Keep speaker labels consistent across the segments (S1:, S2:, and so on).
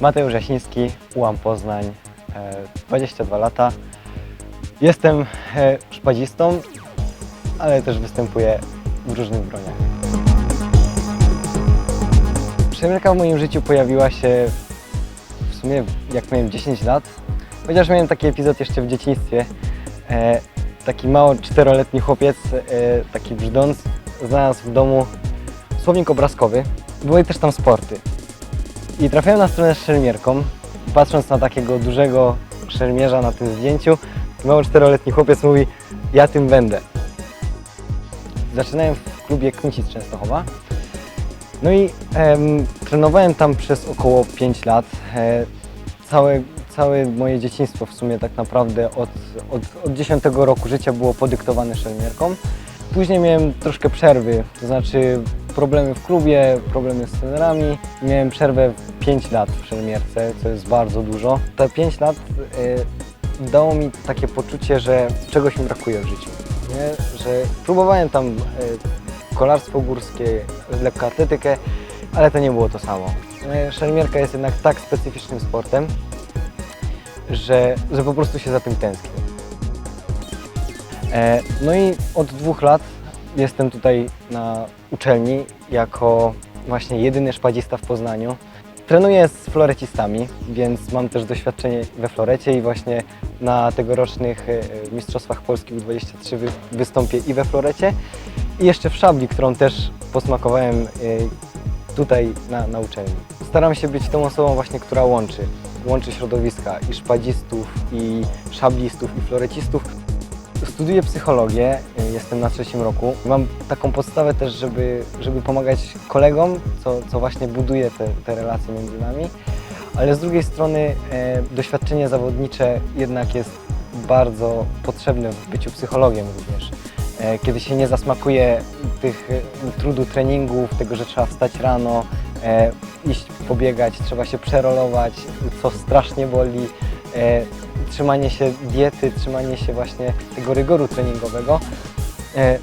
S1: Mateusz Jasiński, UAM Poznań, e, 22 lata. Jestem e, szpadzistą, ale też występuję w różnych broniach. Przemierka w moim życiu pojawiła się w sumie jak miałem 10 lat, chociaż miałem taki epizod jeszcze w dzieciństwie. E, taki mało czteroletni chłopiec, e, taki brzdąc, znalazł w domu słownik obrazkowy. Były też tam sporty. I trafiłem na stronę z szermierką. Patrząc na takiego dużego szermierza na tym zdjęciu, mało czteroletni chłopiec mówi, ja tym będę. Zaczynałem w klubie Kmicic Częstochowa. No i em, trenowałem tam przez około 5 lat. E, całe, całe moje dzieciństwo w sumie tak naprawdę od, od, od 10 roku życia było podyktowane szermierką. Później miałem troszkę przerwy, to znaczy problemy w klubie, problemy z trenerami. Miałem przerwę w 5 lat w szermierce, co jest bardzo dużo. Te 5 lat e, dało mi takie poczucie, że czegoś mi brakuje w życiu. Nie? Że próbowałem tam e, kolarstwo górskie, lekkoatletykę, ale to nie było to samo. E, Szermierka jest jednak tak specyficznym sportem, że, że po prostu się za tym tęsknię. E, No i od dwóch lat jestem tutaj na uczelni jako właśnie jedyny szpadzista w Poznaniu. Trenuję z florecistami, więc mam też doświadczenie we florecie i właśnie na tegorocznych e, Mistrzostwach Polski U23 wy- wystąpię i we florecie i jeszcze w szabli, którą też posmakowałem e, tutaj na, na uczelni. Staram się być tą osobą właśnie, która łączy. Łączy środowiska i szpadzistów, i szablistów, i florecistów. Studiuję psychologię, jestem na trzecim roku. Mam taką podstawę też, żeby, żeby pomagać kolegom, co, co właśnie buduje te, te relacje między nami. Ale z drugiej strony e, doświadczenie zawodnicze jednak jest bardzo potrzebne w byciu psychologiem również. E, kiedy się nie zasmakuje tych e, trudu treningów, tego, że trzeba wstać rano, e, iść pobiegać, trzeba się przerolować, co strasznie boli, e, trzymanie się diety, trzymanie się właśnie tego rygoru treningowego,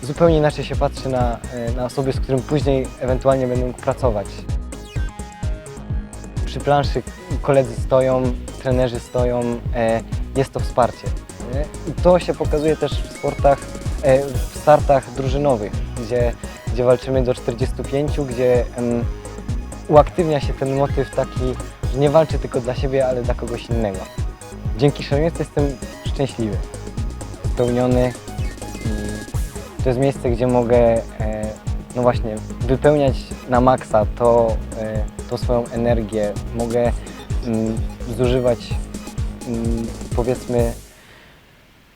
S1: zupełnie inaczej się patrzy na, e, na osoby, z którym później ewentualnie będę mógł pracować. Przy planszy koledzy stoją, trenerzy stoją, e, jest to wsparcie. I to się pokazuje też w sportach, e, w startach drużynowych, gdzie, gdzie walczymy do 45, gdzie uaktywnia się ten motyw taki, że nie walczy tylko dla siebie, ale dla kogoś innego. Dzięki szermierce jestem szczęśliwy, spełniony. To jest miejsce, gdzie mogę e, no właśnie, wypełniać na maksa to, e, tą swoją energię. Mogę mm, zużywać mm, powiedzmy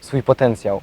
S1: swój potencjał.